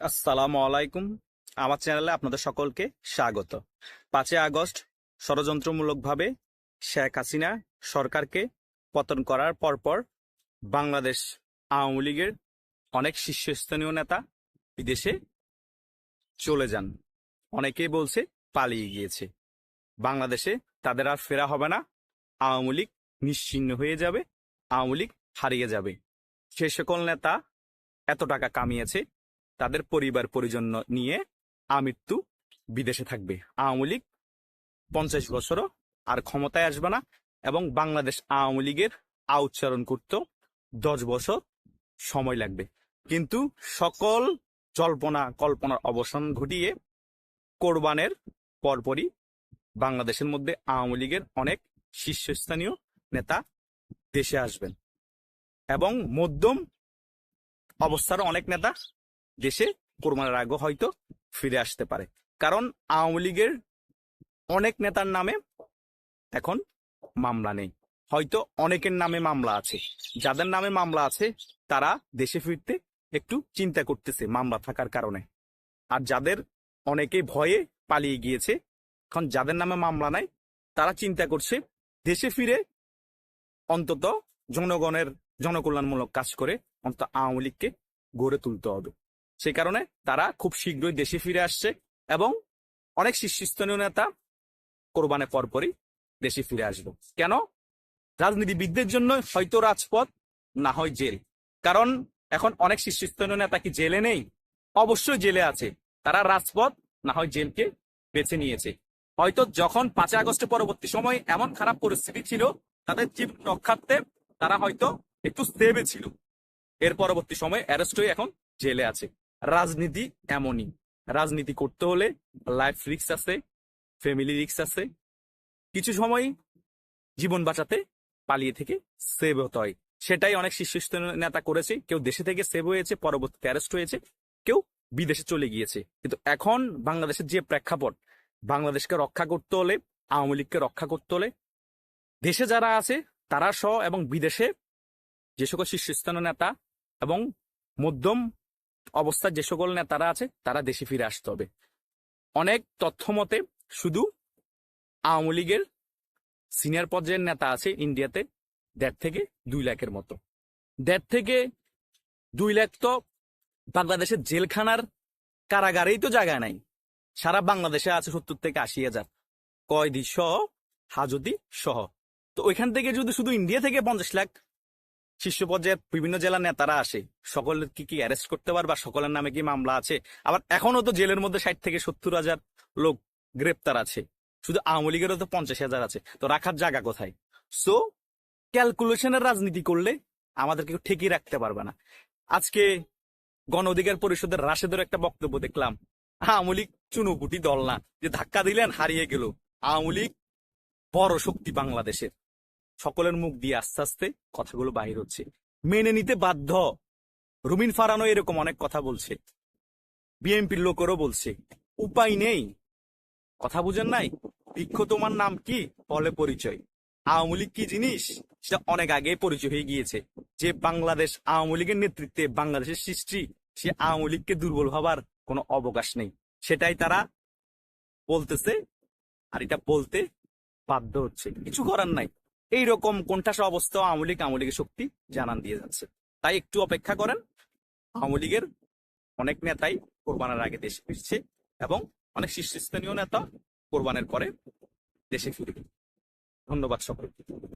আসসালামু আলাইকুম। আমার চ্যানেলে আপনাদের সকলকে স্বাগত। পাঁচই আগস্ট, ষড়যন্ত্রমূলকভাবে শেখ হাসিনা সরকারকে পতন করার পরপর বাংলাদেশ আওয়ামী লীগের অনেক শীর্ষস্থানীয় নেতা বিদেশে চলে যান। অনেকেই বলছে পালিয়ে গিয়েছে। বাংলাদেশে তাদের আর ফেরা হবে না। আওয়ামী লীগ নিশ্চিহ্ন হয়ে যাবে। আওয়ামী লীগ হারিয়ে যাবে। সে সকল নেতা এত টাকা কামিয়েছে তাদের পরিবার পরিজন নিয়ে আমৃত্যু বিদেশে থাকবে। আওয়ামী লীগ পঞ্চাশ বছরও আর ক্ষমতায় আসবে না এবং বাংলাদেশ আওয়ামী লীগের আউচ্চারণ করতেও দশ বছর সময় লাগবে। কিন্তু সকল জল্পনা, কল্পনার অবসান ঘটিয়ে কোরবানের পরপরই বাংলাদেশের মধ্যে আওয়ামী লীগের অনেক শীর্ষস্থানীয় নেতা দেশে আসবেন। এবং মধ্যম অবস্থার অনেক নেতা দেশে কোরবানের আগে হয়তো ফিরে আসতে পারে। কারণ আওয়ামী লীগের অনেক নেতার নামে এখন মামলা নেই। হয়তো অনেকের নামে মামলা আছে। যাদের নামে মামলা আছে, তারা দেশে ফিরতে একটু চিন্তা করতেছে মামলা থাকার কারণে। আর যাদের অনেকে ভয়ে পালিয়ে গিয়েছে, এখন যাদের নামে মামলা নাই, তারা চিন্তা করছে দেশে ফিরে অন্তত জনগণের জনকল্যাণমূলক কাজ করে অন্তত আওয়ামী লীগকে গড়ে তুলতে হবে। সেই কারণে তারা খুব শীঘ্রই দেশে ফিরে আসছে এবং অনেক শীর্ষস্থানীয় নেতা কোরবানের পরপরই দেশে ফিরে আসবে। কেন? রাজনীতিবিদদের জন্য হয়তো রাজপথ, না হয় জেল। কারণ এখন অনেক শীর্ষস্থানীয় নেতা কি জেলে নেই? অবশ্যই জেলে আছে। তারা রাজপথ, না হয় জেলকে বেছে নিয়েছে। হয়তো যখন পাঁচই আগস্টের পরবর্তী সময় এমন খারাপ পরিস্থিতি ছিল, তাদের জীবন রক্ষার্থে তারা হয়তো একটু সেভে ছিল। এর পরবর্তী সময় অ্যারেস্ট হয়ে এখন জেলে আছে। রাজনীতি এমনই। রাজনীতি করতে হলে লাইফ রিক্স আছে ফ্যামিলি রিক্স আছে। কিছু সময় জীবন বাঁচাতে পালিয়ে থেকে সেভ হতে হয়। সেটাই অনেক শীর্ষস্থানীয় নেতা করেছে। কেউ দেশে থেকে সেভ হয়েছে, পরবর্তীতে অ্যারেস্ট হয়েছে, কেউ বিদেশে চলে গিয়েছে। কিন্তু এখন বাংলাদেশের যে প্রেক্ষাপট, বাংলাদেশকে রক্ষা করতে হলে, আওয়ামী লীগকে রক্ষা করতে হলে, দেশে যারা আছে, তারা সহ এবং বিদেশে যে সকল শীর্ষস্থানীয় নেতা এবং মধ্যম অবস্থার যে সকল নেতারা আছে, তারা দেশে ফিরে আসতে হবে। অনেক তথ্য মতে, শুধু আওয়ামী লীগের সিনিয়র পর্যায়ের নেতা আছে ইন্ডিয়াতে, দেড় থেকে দুই লাখের মতো। দেড় থেকে দুই লাখ তো বাংলাদেশের জেলখানার কারাগারেই তো জায়গা নাই। সারা বাংলাদেশে আছে সত্তর থেকে আশি হাজার। কয়দি সহ, হাজতি সহ। তো ওইখান থেকে যদি শুধু ইন্ডিয়া থেকে পঞ্চাশ লাখ শীর্ষ পর্যায়ের বিভিন্ন জেলার নেতারা আসে। সকলের কি কি অ্যারেস্ট করতে পারবে সকলের নামে কি মামলা আছে? আবার এখনও তো জেলের মধ্যে ষাট থেকে সত্তর হাজার লোক গ্রেপ্তার আছে। শুধু আওয়ামী লীগেরও তো পঞ্চাশ হাজার আছে। তো রাখার জায়গা কোথায়? সো ক্যালকুলেশনের রাজনীতি করলে আমাদেরকে কেউ ঠেকিয়ে রাখতে পারবে না। আজকে গণ অধিকার পরিষদের রাশেদের একটা বক্তব্য দেখলাম। আওয়ামী লীগ চুনোপুটি দল না। যে ধাক্কা দিলেন, হারিয়ে গেল। আওয়ামী লীগ বড় শক্তি বাংলাদেশের। সকলের মুখ দিয়ে আস্তে আস্তে কথাগুলো বাহির হচ্ছে। মেনে নিতে বাধ্য। রুমিন ফারানো এরকম অনেক কথা বলছে। বিএনপির লোকেরও বলছে, উপায় নেই। কথা বুঝেন নাই? বৃক্ষ তোমার নাম কি? বলে পরিচয়। আওয়ামী লীগ কি জিনিস? সেটা অনেক আগে পরিচয় হয়ে গিয়েছে। যে বাংলাদেশ আওয়ামী লীগের নেতৃত্বে বাংলাদেশের সৃষ্টি, সে আওয়ামী লীগকে দুর্বল ভাবার কোনো অবকাশ নেই। সেটাই তারা বলতেছে, আর এটা বলতে বাধ্য হচ্ছে। কিছু করার নাই। এইরকম কোণঠাসা অবস্থা আওয়ামী লীগ আওয়ামী লীগের শক্তি জানান দিয়ে যাচ্ছে। তাই একটু অপেক্ষা করেন। আওয়ামী লীগের অনেক নেতাই কোরবানের আগে দেশে ফিরছে এবং অনেক শীর্ষস্থানীয় নেতা কোরবানের পরে দেশে ফিরবে। ধন্যবাদ সকলকে।